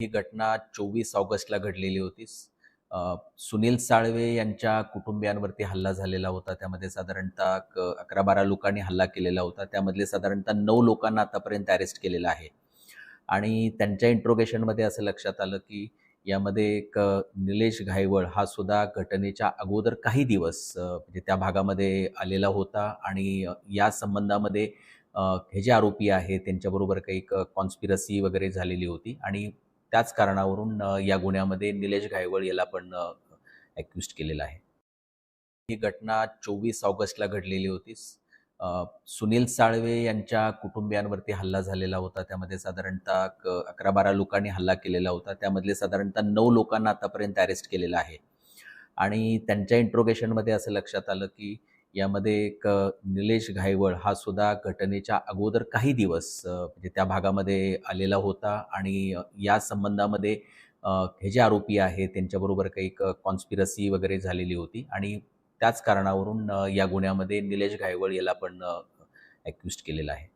ही घटना चोवीस ऑगस्टला घडलेली होती. सुनील साळवे यांच्या कुटुंबियांवरती हल्ला झालेला होता. त्यामध्ये साधारणतः क- अकरा बारा लोकांनी हल्ला केलेला होता. त्यामधले साधारणतः नऊ लोकांना आतापर्यंत अरेस्ट केलेलं आहे. आणि त्यांच्या इंट्रोगेशनमध्ये असं लक्षात आलं की यामध्ये एक निलेश घायवळ हा सुद्धा घटनेच्या अगोदर काही दिवस म्हणजे त्या भागामध्ये आलेला होता. आणि या संबंधामध्ये हे जे आरोपी आहेत त्यांच्याबरोबर काही कॉन्स्पिरसी वगैरे झालेली होती. आणि त्याच कारणावरून या गुन्ह्यामध्ये निलेश घायवळ याला पण ॲक्युज केलेलं आहे. ही घटना चोवीस ऑगस्टला घडलेली होती. सुनील साळवे यांच्या कुटुंबियांवरती हल्ला झालेला होता. त्यामध्ये साधारणतः अकरा बारा लोकांनी हल्ला केलेला होता. त्यामधले साधारणतः नऊ लोकांना आतापर्यंत अरेस्ट केलेलं आहे. आणि त्यांच्या इंट्रोगेशनमध्ये असं लक्षात आलं की यामध्ये एक निलेश घायवळ हा सुद्धा घटनेच्या अगोदर काही दिवस म्हणजे त्या भागामध्ये आलेला होता आणि या संबंधामध्ये हे जे आरोपी आहेत त्यांच्याबरोबर काही कॉन्स्पिरसी वगैरे झालेली होती आणि त्याच कारणावरून या गुन्ह्यामध्ये निलेश घायवळ याला पण ॲक्युज केलेला आहे.